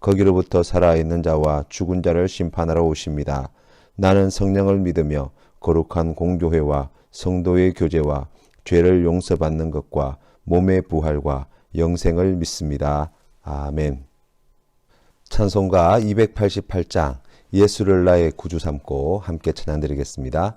거기로부터 살아있는 자와 죽은 자를 심판하러 오십니다. 나는 성령을 믿으며 거룩한 공교회와 성도의 교제와 죄를 용서받는 것과 몸의 부활과 영생을 믿습니다. 아멘. 찬송가 288장 예수를 나의 구주 삼고 함께 찬양드리겠습니다.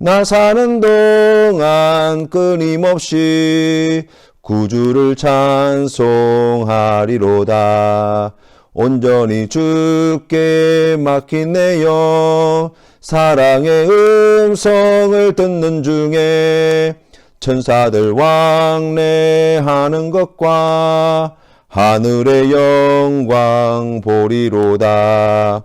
나 사는 동안 끊임없이 구주를 찬송하리로다. 온전히 주께 내영 사랑의 음성을 듣는 중에 천사들 왕래하는 것과 하늘의 영광 보리로다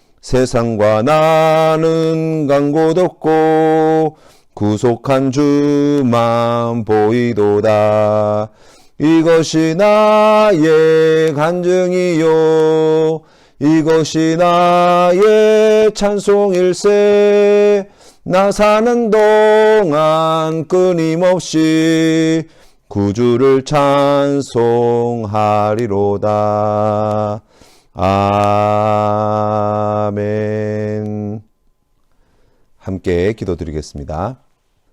세상과 나는 간곳 없고 구속한 주만 보이도다. 이것이 나의 간증이요. 이것이 나의 찬송일세. 나 사는 동안 끊임없이 구주를 찬송하리로다. 아멘. 함께 기도드리겠습니다.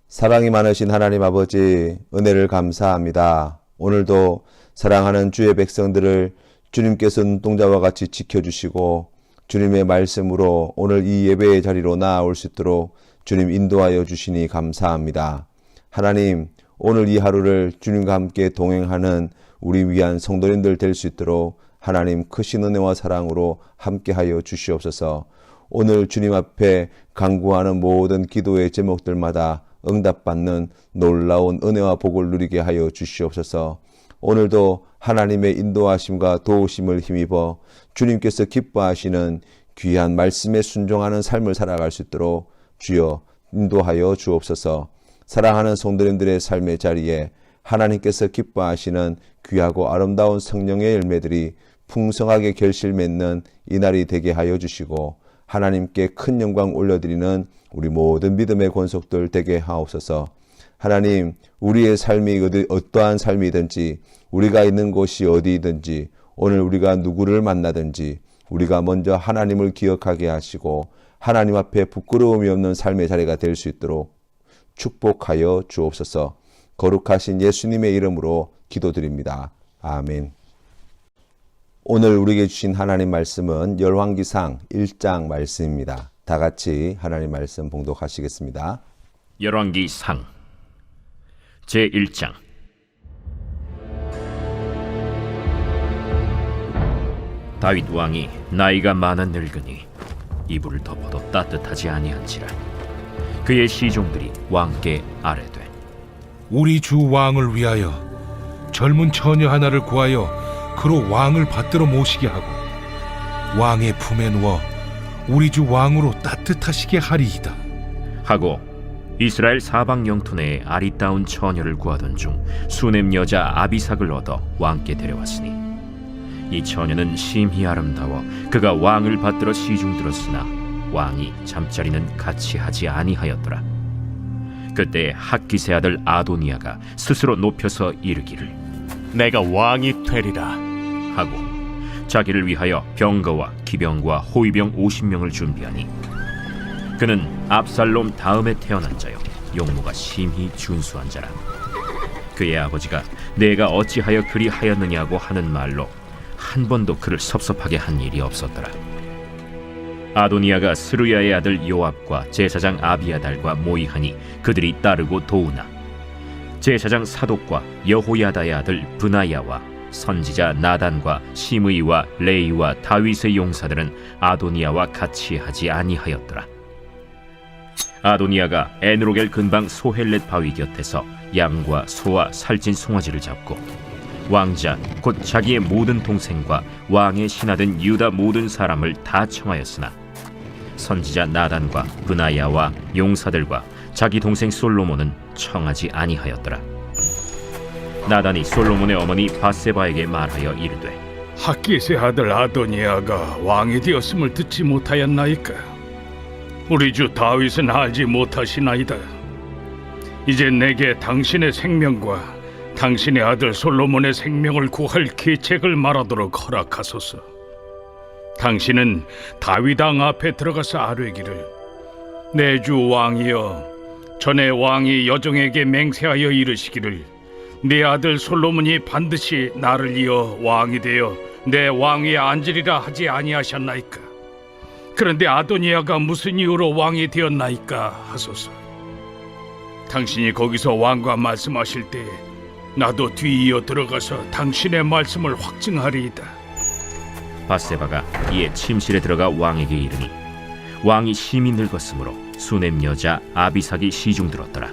사랑이 많으신 하나님 아버지, 은혜를 감사합니다. 오늘도 사랑하는 주의 백성들을 주님께서 눈동자와 같이 지켜주시고, 주님의 말씀으로 오늘 이 예배의 자리로 나아올 수 있도록 주님 인도하여 주시니 감사합니다. 하나님, 오늘 이 하루를 주님과 함께 동행하는 우리 위한 성도님들 될 수 있도록 하나님 크신 은혜와 사랑으로 함께하여 주시옵소서. 오늘 주님 앞에 강구하는 모든 기도의 제목들마다 응답받는 놀라운 은혜와 복을 누리게 하여 주시옵소서. 오늘도 하나님의 인도하심과 도우심을 힘입어 주님께서 기뻐하시는 귀한 말씀에 순종하는 삶을 살아갈 수 있도록 주여 인도하여 주옵소서. 사랑하는 성도님들의 삶의 자리에 하나님께서 기뻐하시는 귀하고 아름다운 성령의 열매들이 풍성하게 결실 맺는 이 날이 되게 하여 주시고 하나님께 큰 영광 올려드리는 우리 모든 믿음의 권속들 되게 하옵소서. 하나님, 우리의 삶이 어떠한 삶이든지, 우리가 있는 곳이 어디든지, 오늘 우리가 누구를 만나든지, 우리가 먼저 하나님을 기억하게 하시고, 하나님 앞에 부끄러움이 없는 삶의 자리가 될 수 있도록 축복하여 주옵소서. 거룩하신 예수님의 이름으로 기도드립니다. 아멘. 오늘 우리에게 주신 하나님 말씀은 열왕기상 1장 말씀입니다. 다 같이 하나님 말씀 봉독하시겠습니다. 열왕기상 제 1장 다윗 왕이 나이가 많아 늙으니 이불을 덮어도 따뜻하지 아니한지라 그의 시종들이 왕께 아뢰되 우리 주 왕을 위하여 젊은 처녀 하나를 구하여 그로 왕을 받들어 모시게 하고 왕의 품에 누워 우리 주 왕으로 따뜻하시게 하리이다. 하고 이스라엘 사방 영토 내에 아리따운 처녀를 구하던 중 수넴 여자 아비삭을 얻어 왕께 데려왔으니 이 처녀는 심히 아름다워 그가 왕을 받들어 시중 들었으나 왕이 잠자리는 같이 하지 아니하였더라 그때 학기세 아들 아도니아가 스스로 높여서 이르기를 내가 왕이 되리라. 하고 자기를 위하여 병거와 기병과 호위병 50명을 준비하니 그는 압살롬 다음에 태어난 자요. 용모가 심히 준수한 자라. 그의 아버지가 내가 어찌하여 그리 하였느냐고 하는 말로 한 번도 그를 섭섭하게 한 일이 없었더라. 아도니아가 스루야의 아들 요압과 제사장 아비아달과 모이하니 그들이 따르고 도우나 제사장 사독과 여호야다의 아들 브나야와 선지자 나단과 시므이와 레이와 다윗의 용사들은 아도니아와 같이 하지 아니하였더라. 아도니아가 에누로겔 근방 소헬렛 바위 곁에서 양과 소와 살찐 송아지를 잡고 왕자 곧 자기의 모든 동생과 왕의 신하된 유다 모든 사람을 다 청하였으나 선지자 나단과 브나야와 용사들과 자기 동생 솔로몬은 청하지 아니하였더라. 나단이 솔로몬의 어머니 바세바에게 말하여 이르되 학기세 아들 아도니아가 왕이 되었음을 듣지 못하였나이까? 우리 주 다윗은 알지 못하시나이다. 이제 내게 당신의 생명과 당신의 아들 솔로몬의 생명을 구할 계책을 말하도록 허락하소서. 당신은 다윗 왕 앞에 들어가서 아뢰기를 내 주 왕이여 전에 왕이 여종에게 맹세하여 이르시기를 내 아들 솔로몬이 반드시 나를 이어 왕이 되어 내 왕위에 앉으리라 하지 아니하셨나이까? 그런데 아도니아가 무슨 이유로 왕이 되었나이까 하소서. 당신이 거기서 왕과 말씀하실 때 나도 뒤이어 들어가서 당신의 말씀을 확증하리이다. 바세바가 이에 침실에 들어가 왕에게 이르니 왕이 심히 늙었으므로 수넴 여자 아비삭이 시중 들었더라.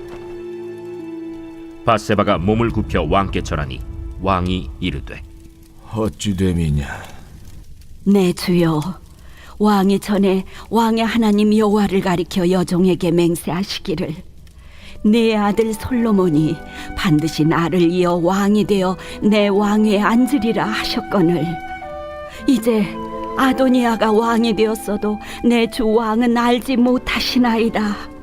바세바가 몸을 굽혀 왕께 절하니 왕이 이르되 어찌 됨이냐? 내 네, 주여. 왕이 전에 왕의 하나님 여호와를 가리켜 여종에게 맹세하시기를. 내 아들 솔로몬이 반드시 나를 이어 왕이 되어 내 왕위에 앉으리라 하셨거늘. 이제 아도니아가 왕이 되었어도 내 주 왕은 알지 못하시나이다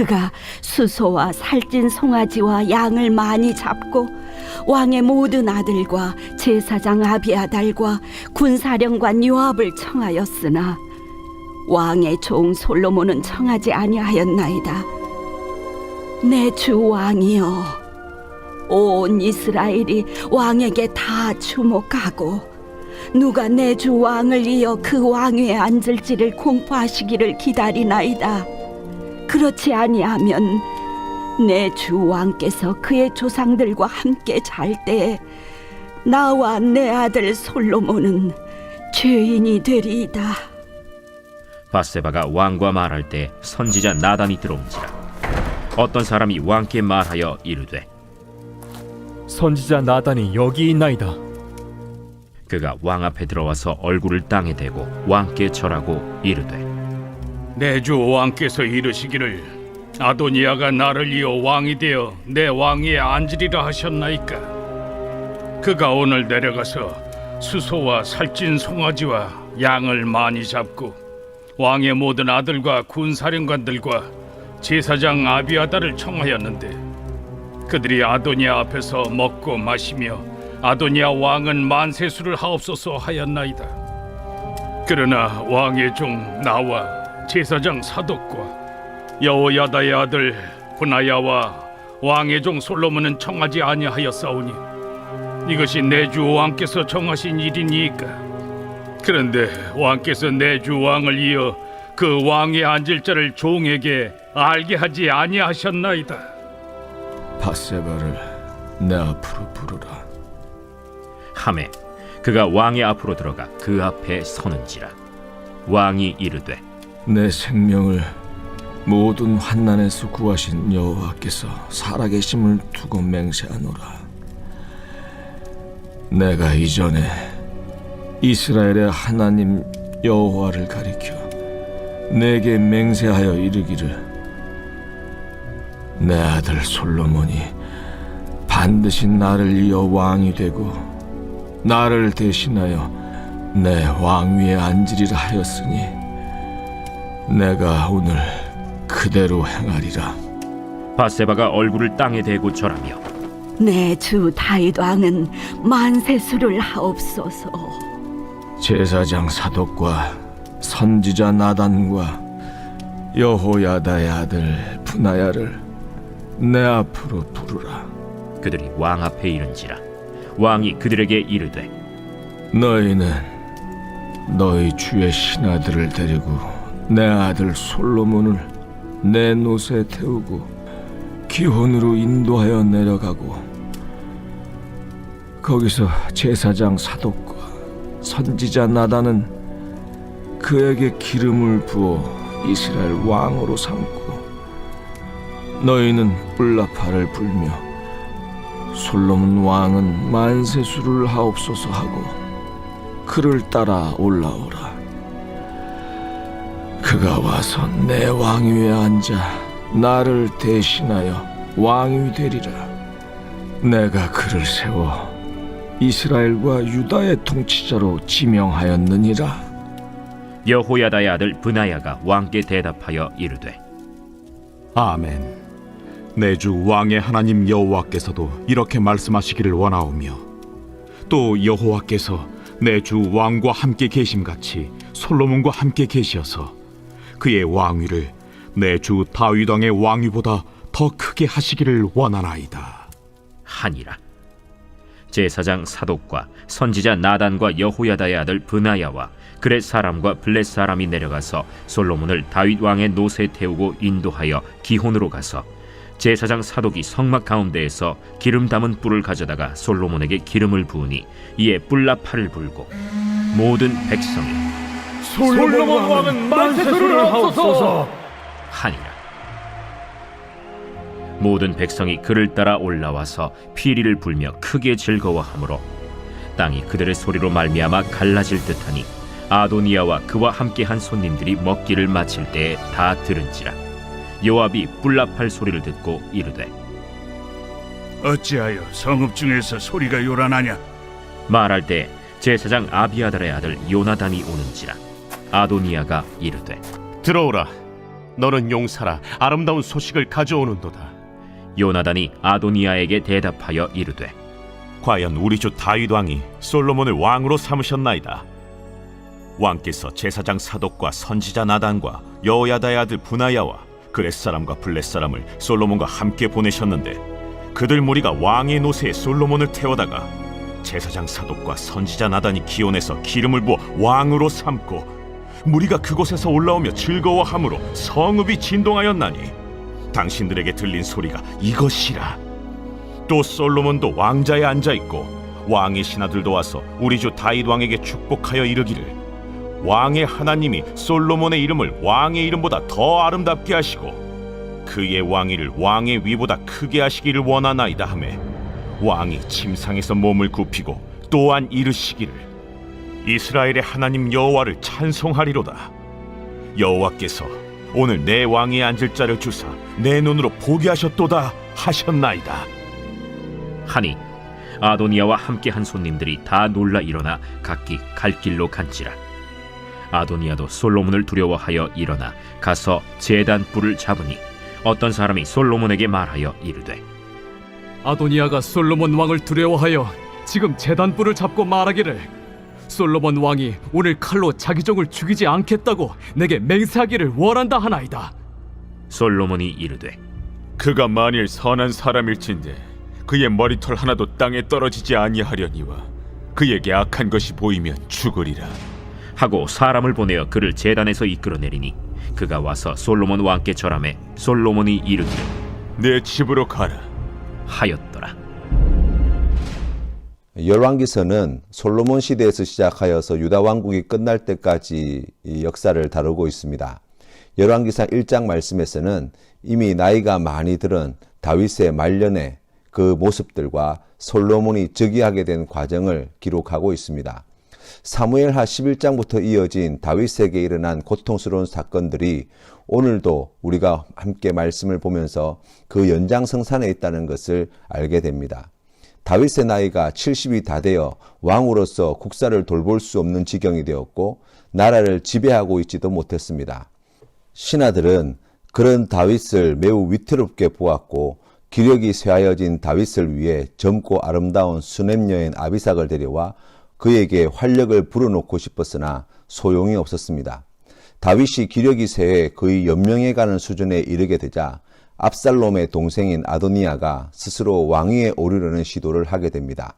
그가 수소와 살찐 송아지와 양을 많이 잡고 왕의 모든 아들과 제사장 아비아달과 군사령관 요압을 청하였으나 왕의 종 솔로몬은 청하지 아니하였나이다. 내 주 왕이여, 온 이스라엘이 왕에게 다 주목하고 누가 내 주 왕을 이어 그 왕위에 앉을지를 공포하시기를 기다리나이다. 그렇지 아니하면 내 주 왕께서 그의 조상들과 함께 잘때 나와 내 아들 솔로몬은 죄인이 되리이다. 바세바가 왕과 말할 때 선지자 나단이 들어온지라 어떤 사람이 왕께 말하여 이르되 선지자 나단이 여기 있나이다. 그가 왕 앞에 들어와서 얼굴을 땅에 대고 왕께 절하고 이르되 내주 왕께서 이르시기를 아도니아가 나를 이어 왕이 되어 내 왕위에 앉으리라 하셨나이까? 그가 오늘 내려가서 수소와 살찐 송아지와 양을 많이 잡고 왕의 모든 아들과 군사령관들과 제사장 아비아다를 청하였는데 그들이 아도니아 앞에서 먹고 마시며 아도니아 왕은 만세수를 하옵소서 하였나이다. 그러나 왕의 종 나와 제사장 사독과 여호야다의 아들 분하야와 왕의 종 솔로몬은 청하지 아니하였사오니 이것이 내 주 왕께서 정하신 일이니까. 그런데 왕께서 내 주 왕을 이어 그 왕에 앉을 자를 종에게 알게 하지 아니하셨나이다. 바세바를 내 앞으로 부르라. 함에 그가 왕의 앞으로 들어가 그 앞에 서는지라. 왕이 이르되 내 생명을 모든 환난에서 구하신 여호와께서 살아계심을 두고 맹세하노라. 내가 이전에 이스라엘의 하나님 여호와를 가리켜 내게 맹세하여 이르기를 내 아들 솔로몬이 반드시 나를 이어 왕이 되고 나를 대신하여 내 왕위에 앉으리라 하였으니 내가 오늘 그대로 행하리라. 바세바가 얼굴을 땅에 대고 절하며 내 주 다윗 왕은 만세수를 하옵소서. 제사장 사독과 선지자 나단과 여호야다의 아들 분하야를 내 앞으로 부르라. 그들이 왕 앞에 이른지라 왕이 그들에게 이르되 너희는 너희 주의 신하들을 데리고 내 아들 솔로몬을 내 노새 태우고 기혼으로 인도하여 내려가고 거기서 제사장 사독과 선지자 나단은 그에게 기름을 부어 이스라엘 왕으로 삼고 너희는 뿔라파를 불며 솔로몬 왕은 만세수를 하옵소서 하고 그를 따라 올라오라. 그가 와서 내 왕위에 앉아 나를 대신하여 왕이 되리라. 내가 그를 세워 이스라엘과 유다의 통치자로 지명하였느니라. 여호야다의 아들 브나야가 왕께 대답하여 이르되 아멘. 내 주 왕의 하나님 여호와께서도 이렇게 말씀하시기를 원하오며 또 여호와께서 내 주 왕과 함께 계심 같이 솔로몬과 함께 계시어서 그의 왕위를 내 주 다윗 왕의 왕위보다 더 크게 하시기를 원하나이다. 하니라 제사장 사독과 선지자 나단과 여호야다의 아들 브나야와 그렛 사람과 블렛 사람이 내려가서 솔로몬을 다윗 왕의 노새 태우고 인도하여 기혼으로 가서 제사장 사독이 성막 가운데에서 기름 담은 뿔을 가져다가 솔로몬에게 기름을 부으니 이에 뿔나팔을 불고 모든 백성이 솔로몬 왕은 만세수를 하옵소서. 하니라 모든 백성이 그를 따라 올라와서 피리를 불며 크게 즐거워하므로 땅이 그들의 소리로 말미암아 갈라질 듯하니 아도니아와 그와 함께한 손님들이 먹기를 마칠 때에 다 들은지라 요압이 뿔나팔 소리를 듣고 이르되 어찌하여 성읍 중에서 소리가 요란하냐? 말할 때 제사장 아비아달의 아들 요나단이 오는지라 아도니아가 이르되 들어오라. 너는 용사라 아름다운 소식을 가져오는도다. 요나단이 아도니아에게 대답하여 이르되 과연 우리 주 다윗 왕이 솔로몬을 왕으로 삼으셨나이다. 왕께서 제사장 사독과 선지자 나단과 여호야다의 아들 분하야와 그렛 사람과 블렛 사람을 솔로몬과 함께 보내셨는데 그들 무리가 왕의 노새에 솔로몬을 태워다가 제사장 사독과 선지자 나단이 기온에서 기름을 부어 왕으로 삼고 무리가 그곳에서 올라오며 즐거워함으로 성읍이 진동하였나니 당신들에게 들린 소리가 이것이라. 또 솔로몬도 왕자에 앉아 있고 왕의 신하들도 와서 우리 주 다윗 왕에게 축복하여 이르기를 왕의 하나님이 솔로몬의 이름을 왕의 이름보다 더 아름답게 하시고 그의 왕위를 왕의 위보다 크게 하시기를 원하나이다 하매 왕이 침상에서 몸을 굽히고 또한 이르시기를 이스라엘의 하나님 여호와를 찬송하리로다. 여호와께서 오늘 내 왕위에 앉을 자를 주사 내 눈으로 보게 하셨도다 하셨나이다. 하니 아도니아와 함께한 손님들이 다 놀라 일어나 각기 갈 길로 간지라. 아도니아도 솔로몬을 두려워하여 일어나 가서 제단 뿔을 잡으니 어떤 사람이 솔로몬에게 말하여 이르되 아도니아가 솔로몬 왕을 두려워하여 지금 재단불을 잡고 말하기를 솔로몬 왕이 오늘 칼로 자기 종을 죽이지 않겠다고 내게 맹세하기를 원한다 하나이다. 솔로몬이 이르되 그가 만일 선한 사람일진데 그의 머리털 하나도 땅에 떨어지지 아니하려니와 그에게 악한 것이 보이면 죽으리라 하고 사람을 보내어 그를 제단에서 이끌어내리니 그가 와서 솔로몬 왕께 절함에 솔로몬이 이르기를 내 집으로 가라 하였더라 열왕기서는 솔로몬 시대에서 시작하여서 유다 왕국이 끝날 때까지 이 역사를 다루고 있습니다. 열왕기상 1장 말씀에서는 이미 나이가 많이 들은 다윗의 말년의 그 모습들과 솔로몬이 즉위하게 된 과정을 기록하고 있습니다. 사무엘하 11장부터 이어진 다윗에게 일어난 고통스러운 사건들이 오늘도 우리가 함께 말씀을 보면서 그 연장성산에 있다는 것을 알게 됩니다. 다윗의 나이가 70이 다 되어 왕으로서 국사를 돌볼 수 없는 지경이 되었고 나라를 지배하고 있지도 못했습니다. 신하들은 그런 다윗을 매우 위태롭게 보았고 기력이 쇠하여진 다윗을 위해 젊고 아름다운 수냄 여인 아비삭을 데려와 그에게 활력을 불어넣고 싶었으나 소용이 없었습니다. 다윗이 기력이 쇠해 거의 연명해 가는 수준에 이르게 되자 압살롬의 동생인 아도니아가 스스로 왕위에 오르려는 시도를 하게 됩니다.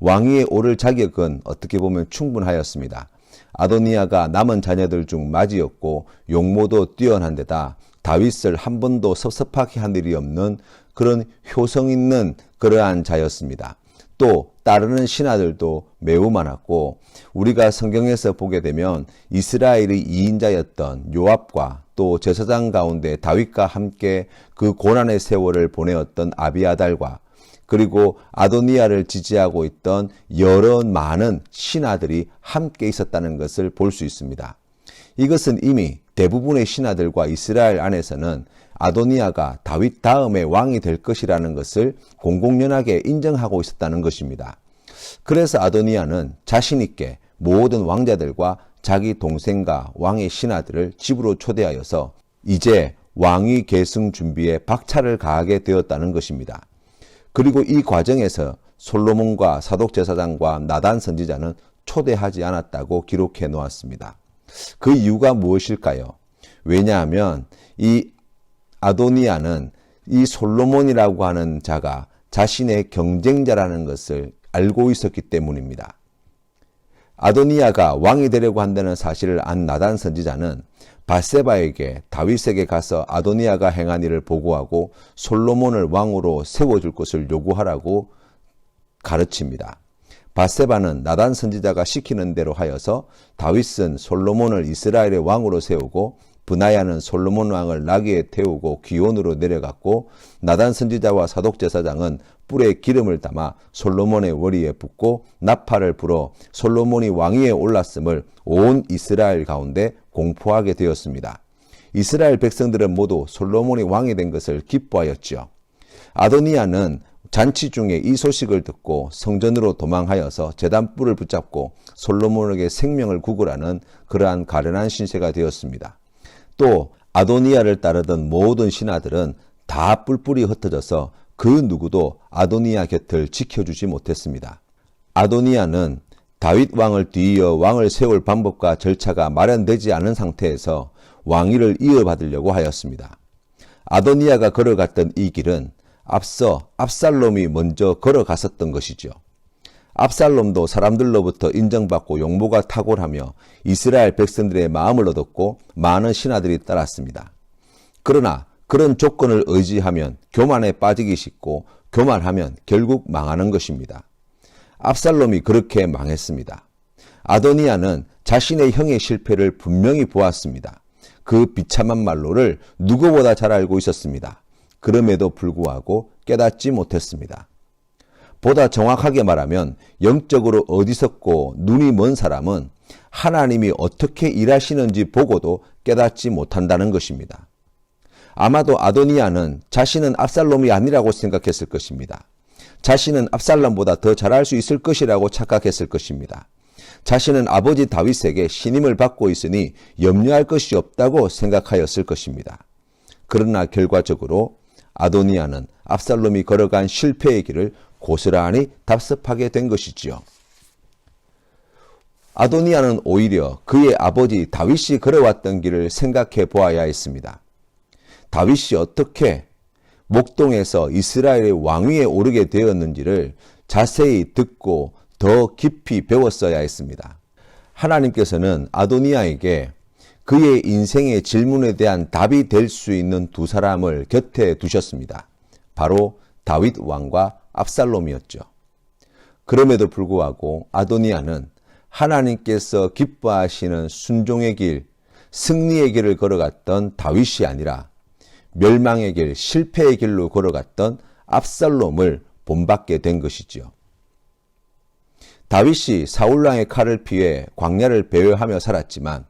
왕위에 오를 자격은 어떻게 보면 충분하였습니다. 아도니아가 남은 자녀들 중 맞이였고 용모도 뛰어난 데다 다윗을 한 번도 섭섭하게 한 일이 없는 그런 효성 있는 그러한 자였습니다. 또 따르는 신하들도 매우 많았고 우리가 성경에서 보게 되면 이스라엘의 2인자였던 요압과 또 제사장 가운데 다윗과 함께 그 고난의 세월을 보내었던 아비아달과 그리고 아도니아를 지지하고 있던 여러 많은 신하들이 함께 있었다는 것을 볼 수 있습니다. 이것은 이미 대부분의 신하들과 이스라엘 안에서는 아도니아가 다윗 다음에 왕이 될 것이라는 것을 공공연하게 인정하고 있었다는 것입니다. 그래서 아도니아는 자신 있게 모든 왕자들과 자기 동생과 왕의 신하들을 집으로 초대하여서 이제 왕위 계승 준비에 박차를 가하게 되었다는 것입니다. 그리고 이 과정에서 솔로몬과 사독제사장과 나단 선지자는 초대하지 않았다고 기록해 놓았습니다. 그 이유가 무엇일까요? 왜냐하면 이 아도니아는 이 솔로몬이라고 하는 자가 자신의 경쟁자라는 것을 알고 있었기 때문입니다. 아도니아가 왕이 되려고 한다는 사실을 안 나단 선지자는 바세바에게 다윗에게 가서 아도니아가 행한 일을 보고하고 솔로몬을 왕으로 세워줄 것을 요구하라고 가르칩니다. 바세바는 나단 선지자가 시키는 대로 하여서 다윗은 솔로몬을 이스라엘의 왕으로 세우고 브나야는 솔로몬 왕을 나귀에 태우고 기온으로 내려갔고 나단 선지자와 사독 제사장은 뿔에 기름을 담아 솔로몬의 머리에 붓고 나팔을 불어 솔로몬이 왕위에 올랐음을 온 이스라엘 가운데 공포하게 되었습니다. 이스라엘 백성들은 모두 솔로몬이 왕이 된 것을 기뻐하였지요. 아도니아는 잔치 중에 이 소식을 듣고 성전으로 도망하여서 제단 뿔을 붙잡고 솔로몬에게 생명을 구걸하는 그러한 가련한 신세가 되었습니다. 또 아도니아를 따르던 모든 신하들은 다 뿔뿔이 흩어져서 그 누구도 아도니아 곁을 지켜주지 못했습니다. 아도니아는 다윗 왕을 뒤이어 왕을 세울 방법과 절차가 마련되지 않은 상태에서 왕위를 이어받으려고 하였습니다. 아도니아가 걸어갔던 이 길은 앞서 압살롬이 먼저 걸어갔었던 것이죠. 압살롬도 사람들로부터 인정받고 용모가 탁월하며 이스라엘 백성들의 마음을 얻었고 많은 신하들이 따랐습니다. 그러나 그런 조건을 의지하면 교만에 빠지기 쉽고 교만하면 결국 망하는 것입니다. 압살롬이 그렇게 망했습니다. 아도니아는 자신의 형의 실패를 분명히 보았습니다. 그 비참한 말로를 누구보다 잘 알고 있었습니다. 그럼에도 불구하고 깨닫지 못했습니다. 보다 정확하게 말하면 영적으로 어디섰고 눈이 먼 사람은 하나님이 어떻게 일하시는지 보고도 깨닫지 못한다는 것입니다. 아마도 아도니아는 자신은 압살롬이 아니라고 생각했을 것입니다. 자신은 압살롬보다 더 잘할 수 있을 것이라고 착각했을 것입니다. 자신은 아버지 다윗에게 신임을 받고 있으니 염려할 것이 없다고 생각하였을 것입니다. 그러나 결과적으로 아도니아는 압살롬이 걸어간 실패의 길을 고스란히 답습하게 된 것이지요. 아도니아는 오히려 그의 아버지 다윗이 걸어왔던 길을 생각해 보아야 했습니다. 다윗이 어떻게 목동에서 이스라엘의 왕위에 오르게 되었는지를 자세히 듣고 더 깊이 배웠어야 했습니다. 하나님께서는 아도니아에게 그의 인생의 질문에 대한 답이 될 수 있는 두 사람을 곁에 두셨습니다. 바로 다윗 왕과 압살롬이었죠. 그럼에도 불구하고 아도니아는 하나님께서 기뻐하시는 순종의 길, 승리의 길을 걸어갔던 다윗이 아니라 멸망의 길, 실패의 길로 걸어갔던 압살롬을 본받게 된 것이지요. 다윗이 사울왕의 칼을 피해 광야를 배회하며 살았지만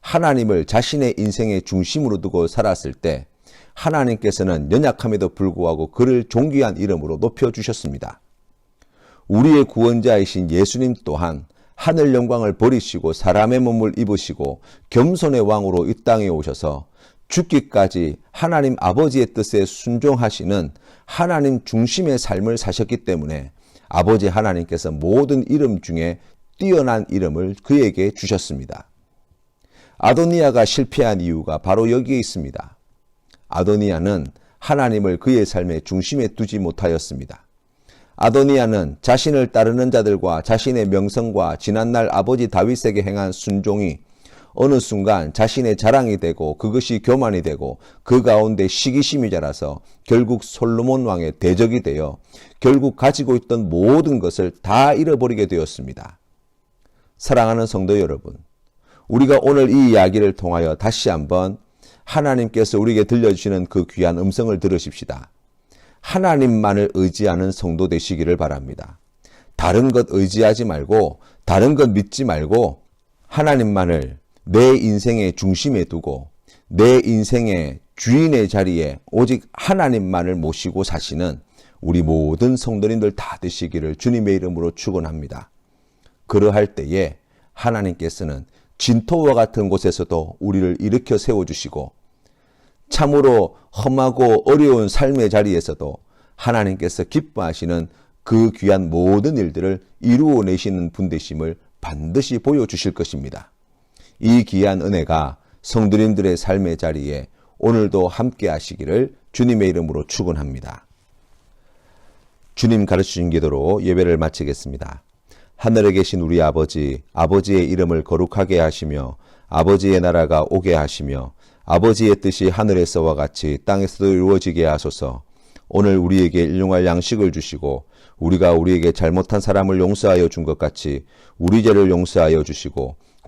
하나님을 자신의 인생의 중심으로 두고 살았을 때 하나님께서는 연약함에도 불구하고 그를 존귀한 이름으로 높여주셨습니다. 우리의 구원자이신 예수님 또한 하늘 영광을 버리시고 사람의 몸을 입으시고 겸손의 왕으로 이 땅에 오셔서 죽기까지 하나님 아버지의 뜻에 순종하시는 하나님 중심의 삶을 사셨기 때문에 아버지 하나님께서 모든 이름 중에 뛰어난 이름을 그에게 주셨습니다. 아도니아가 실패한 이유가 바로 여기에 있습니다. 아도니아는 하나님을 그의 삶의 중심에 두지 못하였습니다. 아도니아는 자신을 따르는 자들과 자신의 명성과 지난날 아버지 다윗에게 행한 순종이 어느 순간 자신의 자랑이 되고 그것이 교만이 되고 그 가운데 시기심이 자라서 결국 솔로몬 왕의 대적이 되어 결국 가지고 있던 모든 것을 다 잃어버리게 되었습니다. 사랑하는 성도 여러분, 우리가 오늘 이 이야기를 통하여 다시 한번 하나님께서 우리에게 들려주시는 그 귀한 음성을 들으십시다. 하나님만을 의지하는 성도 되시기를 바랍니다. 다른 것 의지하지 말고, 다른 것 믿지 말고, 하나님만을 내 인생의 중심에 두고, 내 인생의 주인의 자리에 오직 하나님만을 모시고 사시는 우리 모든 성도님들 다 되시기를 주님의 이름으로 축원합니다. 그러할 때에 하나님께서는 진토와 같은 곳에서도 우리를 일으켜 세워 주시고 참으로 험하고 어려운 삶의 자리에서도 하나님께서 기뻐하시는 그 귀한 모든 일들을 이루어내시는 분되심을 반드시 보여주실 것입니다. 이 귀한 은혜가 성도님들의 삶의 자리에 오늘도 함께 하시기를 주님의 이름으로 축원합니다. 주님 가르치신 기도로 예배를 마치겠습니다. 하늘에 계신 우리 아버지, 아버지의 이름을 거룩하게 하시며 아버지의 나라가 오게 하시며 아버지의 뜻이 하늘에서와 같이 땅에서도 이루어지게 하소서. 오늘 우리에게 일용할 양식을 주시고 우리가 우리에게 잘못한 사람을 용서하여 준 것 같이 우리 죄를 용서하여 주시고